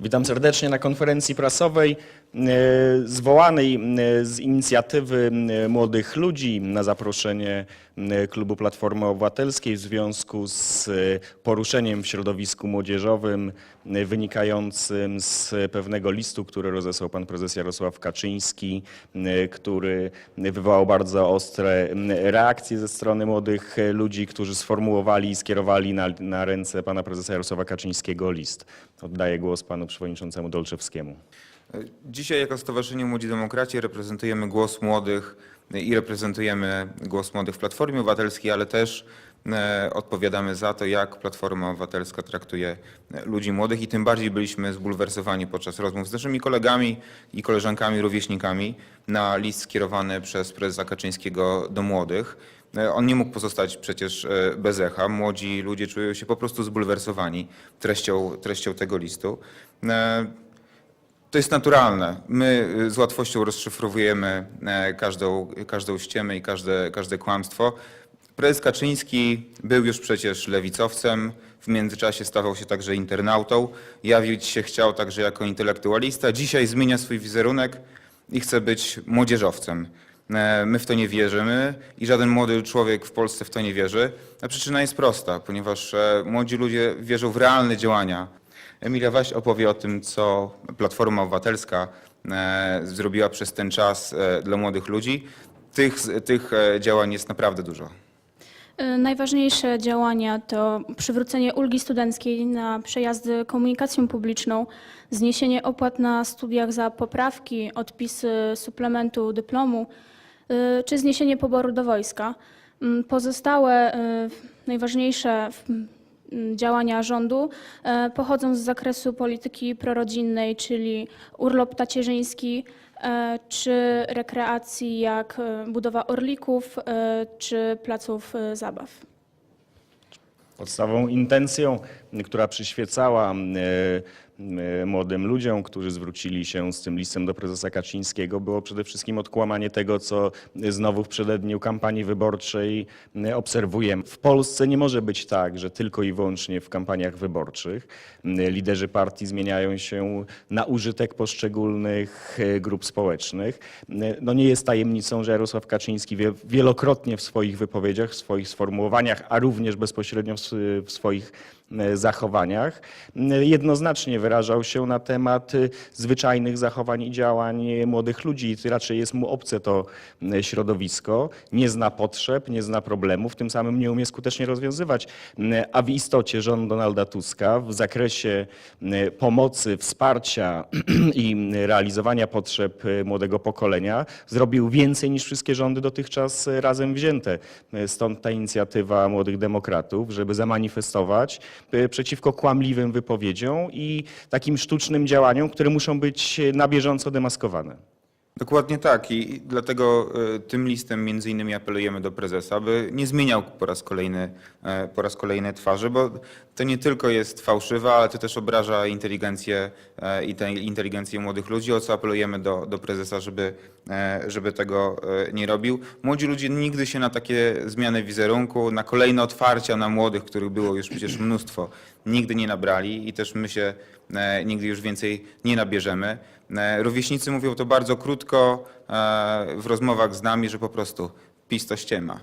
Witam serdecznie na konferencji prasowej e, zwołanej z inicjatywy młodych ludzi na zaproszenie klubu Platformy Obywatelskiej w związku z e, poruszeniem w środowisku młodzieżowym e, wynikającym z pewnego listu, który rozesłał pan prezes Jarosław Kaczyński, który wywołał bardzo ostre reakcje ze strony młodych ludzi, którzy sformułowali i skierowali na, na ręce pana prezesa Jarosława Kaczyńskiego list. Oddaję głos panu przewodniczącemu Dolczewskiemu. Dzisiaj jako Stowarzyszenie Młodzi Demokraci reprezentujemy głos młodych i reprezentujemy głos młodych w Platformie Obywatelskiej, ale też e, odpowiadamy za to, jak Platforma Obywatelska traktuje e, ludzi młodych i tym bardziej byliśmy zbulwersowani podczas rozmów z naszymi kolegami i koleżankami, rówieśnikami na list skierowany przez prezesa Kaczyńskiego do młodych. E, On nie mógł pozostać przecież e, bez echa. Młodzi ludzie czują się po prostu zbulwersowani treścią, treścią tego listu. E, to jest naturalne. My z łatwością rozszyfrowujemy każdą, każdą ściemę i każde, każde kłamstwo. Prezes Kaczyński był już przecież lewicowcem, w międzyczasie stawał się także internautą, jawić się chciał także jako intelektualista. Dzisiaj zmienia swój wizerunek i chce być młodzieżowcem. E, My w to nie wierzymy i żaden młody człowiek w Polsce w to nie wierzy. A przyczyna jest prosta, ponieważ e, młodzi ludzie wierzą w realne działania Emilia Waś opowie o tym, co Platforma Obywatelska e, zrobiła przez ten czas dla młodych ludzi. Tych, tych działań jest naprawdę dużo. Najważniejsze działania to przywrócenie ulgi studenckiej na przejazdy komunikacją publiczną, zniesienie opłat na studiach za poprawki, odpisy suplementu dyplomu czy zniesienie poboru do wojska. Mm, Pozostałe y, najważniejsze mm, działania rządu e, pochodzą z zakresu polityki prorodzinnej, czyli urlop tacierzyński, czy rekreacji jak budowa orlików, czy placów zabaw. Podstawową intencją, która przyświecała młodym ludziom, którzy zwrócili się z tym listem do prezesa Kaczyńskiego, było przede wszystkim odkłamanie tego, co znowu w przededniu kampanii wyborczej e, obserwujemy. W Polsce nie może być tak, że tylko i wyłącznie w kampaniach wyborczych e, liderzy partii zmieniają się na użytek poszczególnych grup społecznych. No nie jest tajemnicą, że Jarosław Kaczyński wie- wielokrotnie w swoich wypowiedziach, w swoich sformułowaniach, a również bezpośrednio w, swoich zachowaniach jednoznacznie wyrażał się na temat e, zwyczajnych zachowań i działań e, młodych ludzi. Raczej jest mu obce to e, środowisko, nie zna potrzeb, nie zna problemów, tym samym nie umie skutecznie rozwiązywać. E, A w istocie rząd Donalda Tuska w zakresie e, pomocy, wsparcia i realizowania potrzeb młodego pokolenia zrobił więcej niż wszystkie rządy dotychczas razem wzięte. Stąd ta inicjatywa Młodych Demokratów, żeby zamanifestować przeciwko kłamliwym wypowiedziom i takim sztucznym działaniom, które muszą być na bieżąco demaskowane. Dokładnie tak i dlatego e, tym listem między innymi apelujemy do prezesa, by nie zmieniał po raz kolejny, e, po raz kolejny twarzy, bo to nie tylko jest fałszywa, ale to też obraża inteligencję e, i tę inteligencję młodych ludzi, o co apelujemy do, do prezesa, żeby, żeby tego nie robił. Młodzi ludzie nigdy się na takie zmiany wizerunku, na kolejne otwarcia na młodych, których było już przecież mnóstwo, nigdy nie nabrali i też my się nigdy już więcej nie nabierzemy. Rówieśnicy mówią to bardzo krótko e, w rozmowach z nami, że po prostu PiS to ściema.